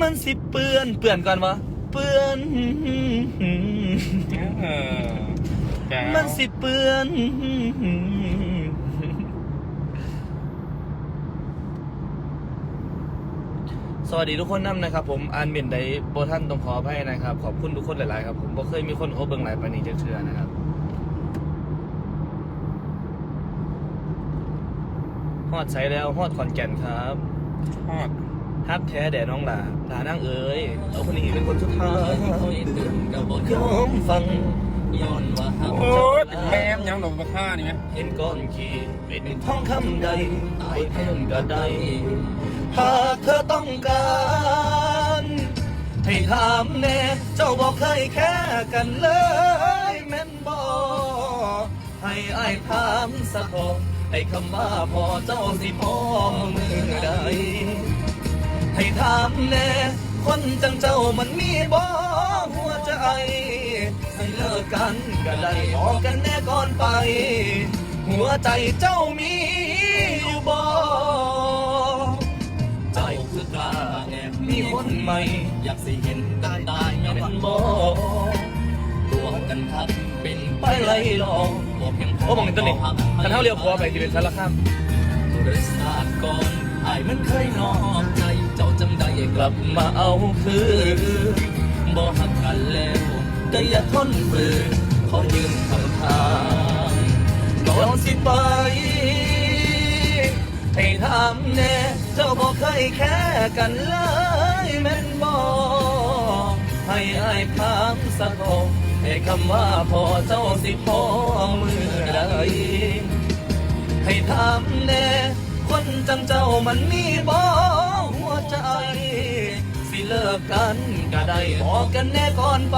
มันสิเปื้อนเปื้อนก่อนวะเปื้อนเออแจ๋วมันสิเปื้อนสวัสดีทุกคนนํนะครับ ผมอ่านเมนไดโบท่านต้องขออภัยนะครับ ขอบคุณทุกคนหลาย ๆ ครับผมบ่เคยมีคนโอ้เบิ่งหลายปานนี้จักเทื่อนะครับ ฮอดใช้แล้วฮอดขอนแก่นครับ ทอด ฮักแท้แด่น้องหลาหลานั่งเอ๋ยเอาคนนี้เป็นคนสุดท้ายยอมฟังย้อนว่าฮักโอ้ยเป็นแมมยังหลงราคานี่ไหมเห็นก้อนขี้เป็นทองคำใดตายเพิ่มก็ได้หากเธอต้องการให้ถามแน่เจ้าบอกเคยแค่กันเลยแม่นบอกให้อายถามสักพอให้คำว่าพอเจ้าสิพอมือใด ให้ถามแน่คนจังเจ้ามันมีบ่หัวใจให้เลิกกันก็ได้บอกกันแน่ก่อนไป หัวใจเจ้ามีอยู่บ่ใจคือกล้าแอบมีคนใหม่ อยากสิเห็นกันตายแม่นบ่ตัวกันทักเป็นไปไล่หลอกบอกเพียงพอโอ้มองเห็นตัวนี้คันเท่าเรียวพัวไปที่เป็นสารคามบริษัทก่อนไอ้มันเคยนอก กลับมาเอาคืนบอกหักกันแล้วก็อย่าทนฝืนขอยืนคำทางก่อนสิไป ให้ถามแน่เจ้าบอกเคยแค่กันเลยแม่นบอกให้อายถามสักคนให้คำว่าพอเจ้าสิพอมือใดให้ถามแน่คนจังเจ้ามันมีบ่หัวใจสิ เลิกกันก็ได้บอกกันแน่ก่อนไป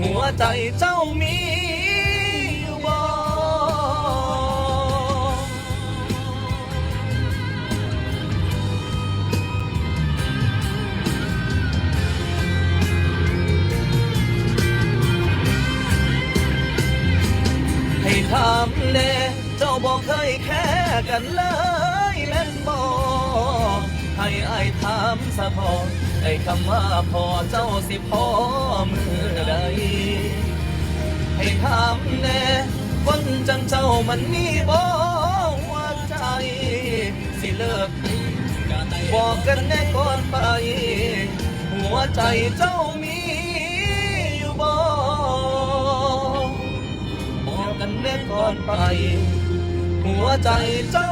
หัวใจเจ้ามีอยู่บ่ให้ถามแน่เจ้าบอกเคยแค่กันเลย บอกให้ถามสะพอไอ้คำว่าพอเจ้าสิพอมือใดให้ถามแน่คนจังเจ้ามันมีบ่หัวใจ สิเลิกบอกกันแน่ก่อนไป หัวใจเจ้ามีอยู่บ่บอกกันแน่ก่อนไป หัวใจเจ้า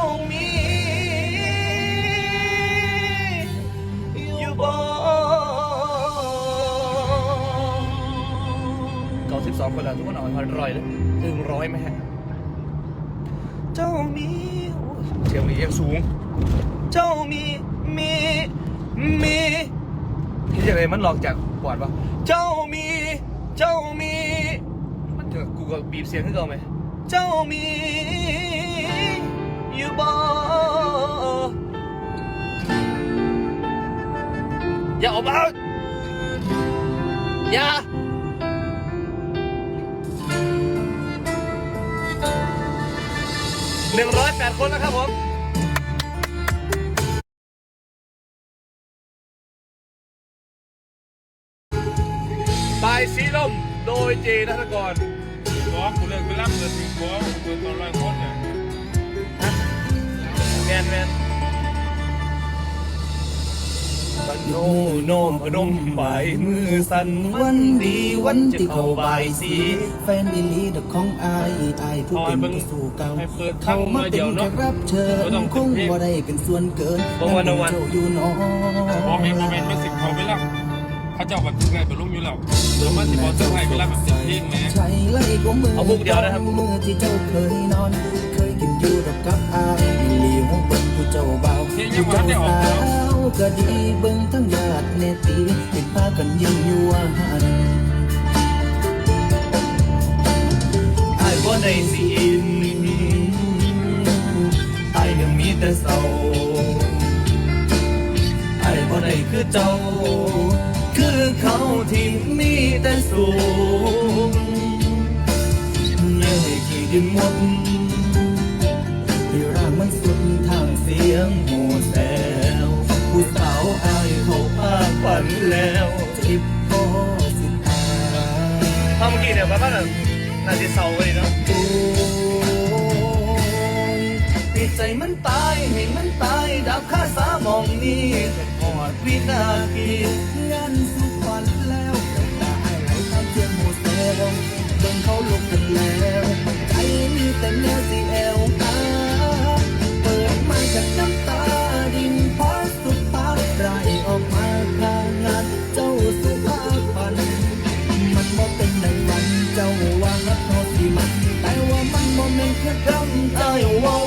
คนล้วทุกคนเอาพันร้อยเลยถึงร้อยไหมฮะ เจ้ามีเสียงนี้ยังสูง เจ้ามีมีมีที่จะไรมันหลอกจากปอดปะเจ้ามี เจ้ามี มันจะกูก็บีบเสียงขึ้นก่อนไหม เจ้ามีอยู่บ่อย่าออกมาอย่า หนึ่งร้อยคนนะครับผมบายสีลมโดยเจนัทกร โนโนมพนมบายมือสั่นวันดีวันจะเข้าบายสีแฟนอีหลีดอกของอายอายผู้เป็นผู้สู่เก่าเขามาเป็นแขกรับเชิญคงบ่ได้เป็นส่วนเกินเจ้าอยู่น้อบอกเมนบอกเมนมันสิเขาไปรับเขาเจ้าบันทึกไงไปรุ่มอยู่แล้วเดี๋ยวมันสิบอกเจ้าไห้ไปรับแบบสิบเพลงแหมใช่ไล่ก็มือมือที่เจ้าเคยนอน เคยกินอยู่ดอกกับอายอีหลีหัวเป็นผู้เจ้าเบาผู้เจ้าสาว ก็ดีเบิ่งทั้งญาติเนตีติดพากันยิ้มยัวหันไอ้บ่ได้สิอินไอ้ยังมีแต่เศร้าไอ้บ่ได้คือเจ้า คือเขาที่มีแต่สูงเย่ขี้ดินหมดที่ร่างมันสุดทางเสียงหแแล้วจิบโอสิตาถ้าเมื่อกี้เนี่ยประมาณแบบน่าจะเศร้าเลยเนาะโอ้ยให้ใจมันตายให้มันตายดับค่าสามองนี้จนหอดวินาทีเงานสุขวันแล้วแต่ตาให้ไหลตามเทียมหมูเซลจนเขาลุกกันแล้วใจมีแต่แนวสี คือคำอ้ายเว้า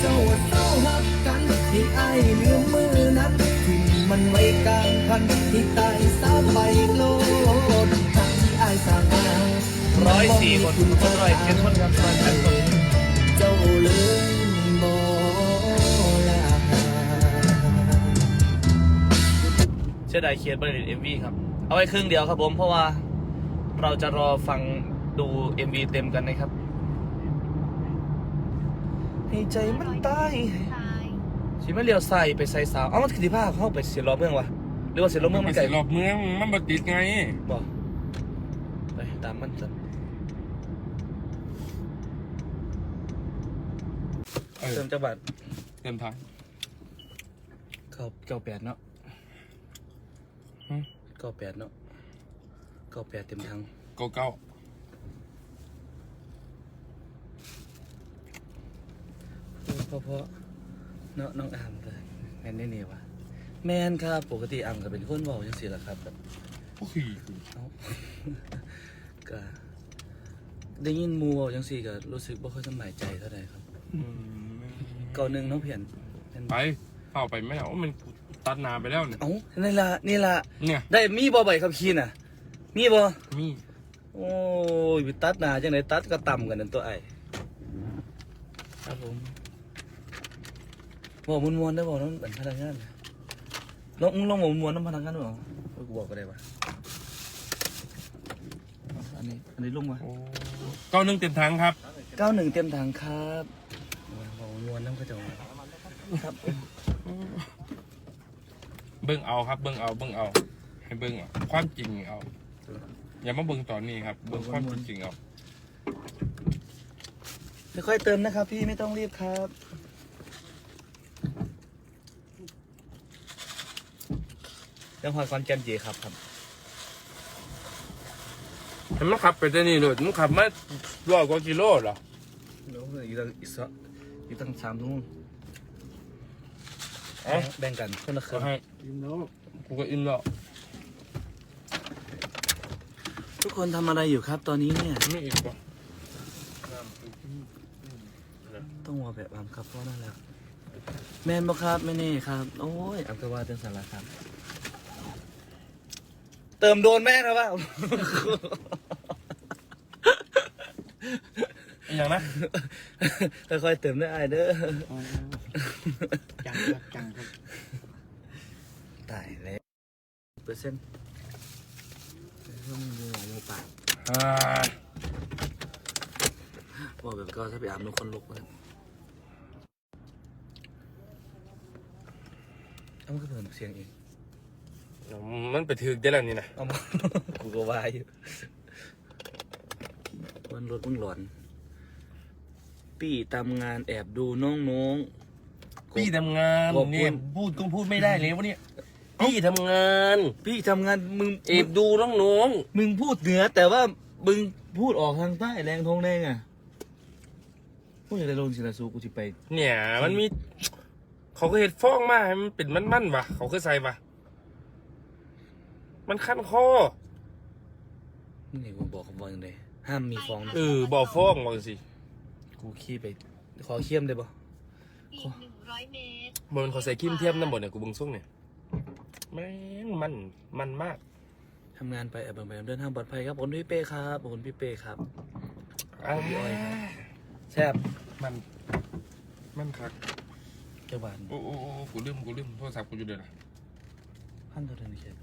เจ้าว่าเศร้าฮักกันที่ไอ้ายลืมมือนั้นที่มันไว้กลางคันที่ตายสาไปโลดทางที่ไอ้สร้างมาร้อยสี่คนคนร้อยเจ็ดคนครับร้อยแปดคนเจ้าลืมบ่ลาเชื่อดายเคสบริษัทเอ็มวีครับ เอาไว้ครึ่งเดียวครับผมเพราะว่าเราจะรอฟังดู MV เต็มกันนะครับ ให้ใจมันตายสิไม่เลี้ยวใส่ไปใส่สาวเอ้ามันคือที่ผ้าเข้าไปเสียล้อเมืองวะหรือว่าเสียล้อเมืองมัมันนใส่ไก่รอบเมืองมันบ่ติดไงบอกไปตามมันจ้ะเออเติมจังหวัดเต็มทางเก้าเก้าแปดเนาะหึเก้าแปดเนาะเก้าแปดเต็มทางเก้าเก้า เพราะเพราะเนาะน้องอามเลยแมนได้เนี่ยวะแมนครับปกติอามก็เป็นคนเบาจังสิล่ะครับแบบโอ้ยเอ้าก็ได้ยินหมูเว้าจังสี่ก็รู้สึกบ่ค่อยสำบายใจเท่าไหร่ครับอืมเก่าหนึ่งเนาะเพียนเป็นไปเฝ้าไปไม่เอามันตัดหนาไปแล้วเนี่ย เอ้านี่ละนี่ละเนี่ยได้มีบ่ใบขับขี่น่ะ มีบ่ มีโอ้ยไปตัดหนาจังไดตัดก็ต่ำกันนั่นตัวไอ้ครับผม บอกมวนมวนๆได้บอกน้องเป็นพนักงานนะลองมึงลองบอกมวนๆน้ำพนักงานดูเหรอเออกูบอกก็ได้ปะอันนี้อันนี้ลุงวะโอ้เก้าหนึ่งเต็มทางครับเก้าหนึ่งเต็มถังครับบอกมวนๆน้ำกระจกครับผมเบิ่งเอาครับ เบิ่งเอาเบิ่งเอา ให้เบิ่งเอาความจริงเอาอย่ามาเบิ่งตอนนี้ครับ เบิ่งความจริงเอาค่อยๆเติมนะครับ พี่ไม่ต้องรีบครับ ยังหอยคอนแกนจีครับครับเห็นมันขับไปแต่นี่เลยมันขับมาร้อยกว่ากิโลเหรอเดี๋ยวอยู่ตั้งอีกสักอยู่ตั้งสามทุ่มเอ้าแบ่งกันคนละคก็รึ่งให้กูก็อิ่มแล้วทุกคนทำอะไรอยู่ครับตอนนี้เนี่ยไม่อีกป่ะต้องวอแบบอัมครับเพราะนั่นแหละแมนบ่ครับไม่แน่ครับ โอ้ยอัมก็ว่าเตือนสาระครับ เติมโดนแม่ครับว่าอีกอย่างนะค่อยๆเติมได้ไอายเด้อจังครับจังครับตายแล้วเปอร์เซ็นต์ต้องมูหมูปากอ่าบอกแบบก็ถ้าไปอาบนุคนลุกเลยเอามันก็เปิดเสียงเอง มันไปถึกได้แล้วนี่นะเอามา กูก็วายอยู่วันรถมึงหลอน ปี้ทำงานแอบดูน้องน้องๆพี่ทำงานขอบคุณ เนี่ยพูดก็พูดไม่ได้เลยวะเนี่ยพี่ทำงานพี่ทำงานมึงเอบดูน้องมึงพูดเหนือ แต่ว่ามึงพูดออกทางใต้แรงทงแดงอะพูดอะไรลงศิลาสูกูจะไป ๆเนี่ย มันมี เขาก็เห็ดฟ้องมาให้มันเป็นมันๆวะเขาก็ใส่วะ มันคันคอนี่กูบอกเขาบอกยังไงห้ามมีฟองนะเออบอกฟ้องบอกสิกูขี้ไป ขอเคี่ยมได้ปะอีกหนึ่งร้อยเมตรมันเขาใส่คิมเทียมน้ำบดเนี่ยกูเบึงส่งเนี่ยแม่งมันมันมาก ทำงานไปแอบเบิ่งไปเดินทางปลอดภัยครับขอบคุณพี่เป้ครับขอบคุณพี่เป้ครับ อ่าแซ่บมัน มันคักเจ้าหวานโอ้โอ้โอ้กูลืมกูลืมโทรศัพท์กูอยู่เดี๋ยวนะพันตัวเดินเขียน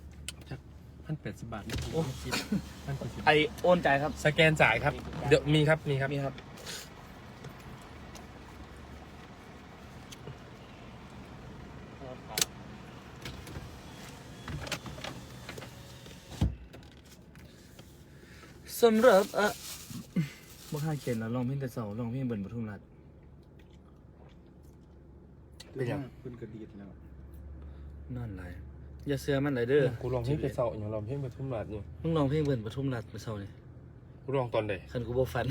พันแปดสิบบาทนี่โอ้พันแปดสิบไอโอนจ่ายครับ สแกนจ่ายครับ เดี๋ยวมีครับ มีครับ มีครับ สำหรับอะบ่ค่าเขียนแล้วลองเพลงแต่เสาลองเพลงเบิร์นปทุมรัฐเป็นยัง คุณกระดีดแล้ว นั่นไร อย่าเสือมันเลยเด้อกูลองเพลงไปเศร้าอย่างลองเพลงไปทุ่มราดอยู่มึงร้องเพลงเบิ่นปทุมรัฐเมื่อเช้านี่กูลองตอนใดคันกูบ่ฝัน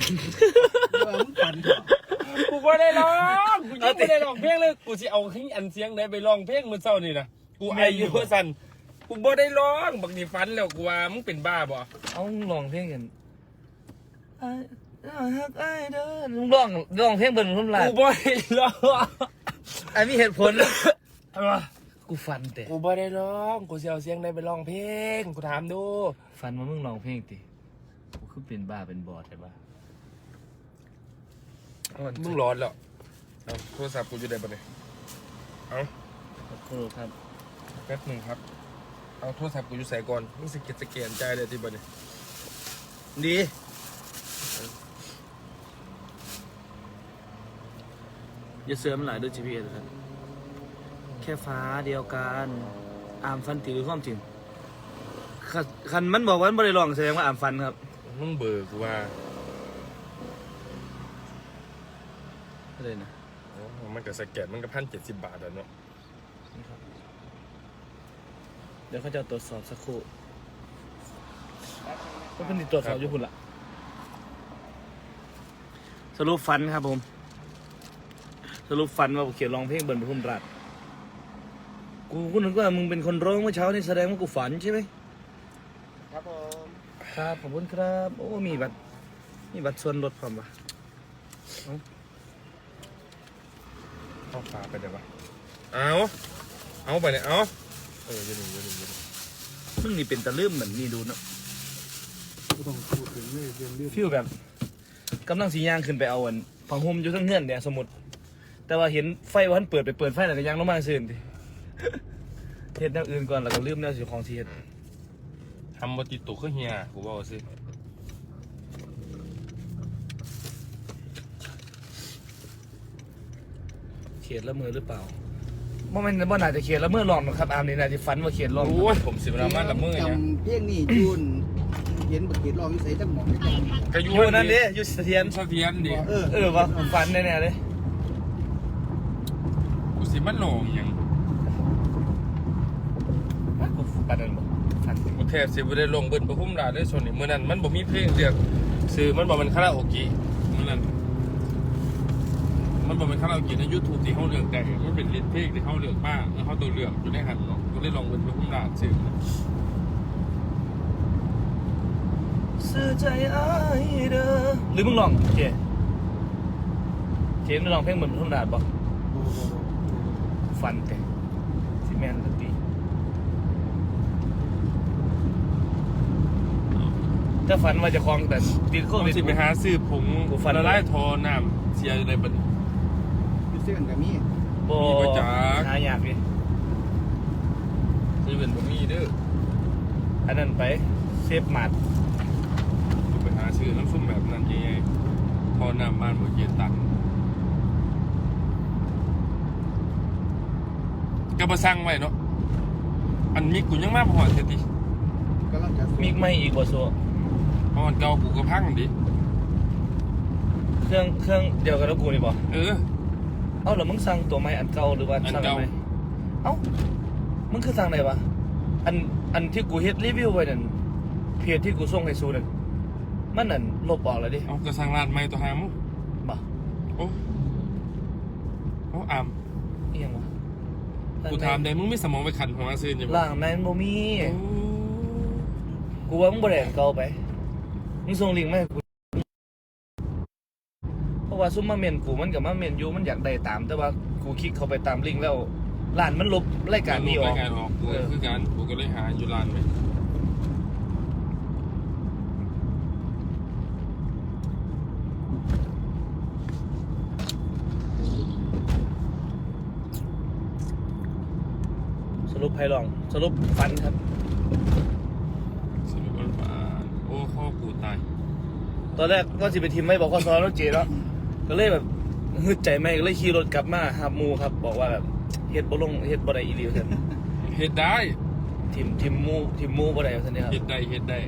ว่ามึงฝันเถอะกูบ่ได้ร้องกูยังไม่ได้ร้องเพลงเลยกูสิเอาขึ้นอันเสียงได้ไปร้องเพลงมื้อเช้านี่นะกูไออยู่เพื่อสั่นกูบ่ได้ร้องบักนี่ฟันแล้วกูว่ามึงเป็นบ้าบ่เอามึงร้องเพลงกันไอ้ไอ้ฮักไอ้เด้อมึงร้องร้องเพลงเบิ่นปทุมรัฐกูบ่ได้ร้องไอ้มีเหตุผล กูฝันแต่กูบ่ได้ร้องกูสิเอาเสียงได้ไปร้องเพลงกูถามดูฝันว่ามึงร้องเพลงติกูคือเป็นบ้าเป็นบอดใช่ปะมึงร้อนแล้วเอาโทรศัพท์กูอยู่ได้ปะเนี่ยเอาขอบคุณครับแป๊บหนึ่งครับ เอาโทรศัพท์กูอยู่ใส่ก่อนมึงสแกนสแกนใจายเลยที่ปะเนี่ยดีอย่าเสือมันหลายด้วย GPS ครับ แค่ฟ้าเดียวกันอามฟันตีหรือความจริงคันคันมันบอกว่ามันบริลองแสดงว่าอามฟันครับมึงเบอร์กูว่าอะไรนะโอ้มันก็สแกนมันก็พันเจ็ดสิบบาทอะเนาะเดี๋ยวเขาจะตรวจสอบสักครู่ก็เป็นตรวจสอบอยู่คุณละสรุปฟันครับผม สรุปฟันว่าเขียนร้องเพลงเบิร์นปทุมราช กูกูนึกว่ามึงเป็นคนร้องเมื่อเช้านี่แสดงว่ากูฝันใช่ไหมครับผมครับขอบคุณครับ โอ้มีบัตรมีบัตรส่วนลดพร้อมปะเอาฟ้าไปได้ปะเอาเอาไปเนี่ยเอาเอออยืนยืนยืนยืนมึงนี่เป็นตะลืมเหมือนนี่ดูเนาะกูต้องพูดถึงเรื่องเรื่องเรื่องฟิลแบบกำลังสีย่างขึ้นไปเอาอันผังห่มอยู่ทั้งเงื่อนเนี่ยสมมติแต่ว่าเห็นไฟวันเปิดไปเปิดไฟแล้วก็ยังลงมาซื่นที เฮ็ดแนวอื่นก่อนแล้วก็ลืมแนวสิของที่เฮ็ดทำมาติดตัวขึ้นเฮียกูบอกสิเขียนละเมอหรือเปล่าบ่แม่นบ่น่าจะเขียนละเมอหลอกหรอกครับอามนี่น่าจะฝันว่าเขียนหลอกโอ้ยผมสิบรามันละมือเนี่ยจำเพียงนี่จูนเห็นบักเก็ตรองวิสัยจังหมองไม่ได้ก็อยู่อยู่นั่นเด้อยู่เสถียรเสถียรดิเออเออว่าฝันแน่ๆเลยกูสิมันโหลงหยัง กูฝันนั่นบ่ฝันกูแทบสิบ่ได้ลงเบิ้นประพุ่มดาเลยส่วนนี้มื้อนั้นมันบ่มีเพลงเรียกซื้อมันบ่เป็นคาราโอเกะมื้อนั้นมันบ่เป็นคาราโอเกะใน YouTube ที่เฮาเลือกได้มันเป็นลิสต์เพลงที่เฮาเลือกมาแล้วเฮาตัวเลือกอยู่ในหันเนาะกูเลยลองเบิ้นประพุ่มดาซื้อซื้อใจอ้ายเด้อหรือมึงลองเจเจมึงลองเพลงเหมือนทุ่มดาดบ่ฟันแต่สิแม่นดนตรี ถ้าฝันว่าจะคลองแต่ติดโคผมวิด สิไปหาซื้อผงกูฟัน ละลายทอน้ำเสียอยู่ในบัดอยู่เสื้อกันกับมีบ่มีบ่จ๊ะ หายากดินี่เป็นบ่มีเด้ออันนั้นไปเซฟหมัดกูไปหาซื้อน้ำส้มแบบนั้นใหญ่ๆทอน้ำบ้านบ่เย็นตันก็บ่สั่งไว้เนาะอันมีกูยังมาบ่ฮอดเสียติกำลังจะมีไม่อีกบ่โซ เพราะมันเก่ากูก็พังดิเครื่องเครื่องเดียวกันแล้วกูนี่บ่เออ เอ้าแล้วมึงสั่งตัวใหม่อันเก่าหรือว่าอันสั่งเก่า ใหม่เอ้ามึงคือสั่งไหนวะอันอันที่กูเฮ็ดรีวิวไว้นั่นเพจที่กูส่งให้ซูนั่นมันนั่นลบออกแล้วดิเอาก็สั่งร้านใหม่ตัวหามึงบ่โอ้โอ้อามอีหยังวะกูถามได้มึงมีสมองไปขันหัวซื่ออยู่บ่ล่างในมันบ่มี โอ้กูว่ามึงบ่ได้อันเก่าไป มึงส่งลิงก์มาให้กูเพราะว่าซุมมาเมนกูมันกับมาเมนอยู่มันอยากได้ตาม แต่ว่ากูคลิกเข้าไปตามลิงก์แล้วร้านมันลบรายการนี้ออกรายการออกกูเออ คือการกูก็เลยหาอยู่ร้านไปสรุปไพลอง สรุปฟันครับ ตอนแรกก็สิไปทีมไม่บอกข้อสอนรถเจแล้วก็เลยแบบหึดใจไม่ก็เลยขี่รถกลับมาหาหมูครับ บอกว่าแบบเฮ็ดบอลงเฮ็ดบ่ได้อีหลีเพิ่นเฮ็ดได้ทีมทีมมูทีมมูบ่ได้เพิ่นเนี่ครับเฮ็ดได้เฮ็ดได้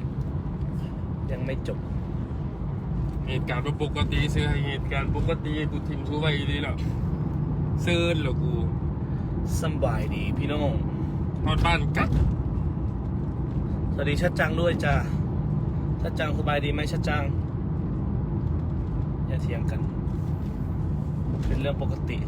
ยังไม่จบเหตุการณ์ปกติเสื้อให้เหตุการณ์ปกติกูทีมชูไว้อีหลีแล้วเซิร์นเหรอกูสบายดีพี่น้องนอนบ้านกัดสวัสดีชัดจังด้วยจ้าชัดจังสบายดีไหมชัดจัง อย่าเทียงกัน เป็นเรื่องปกติ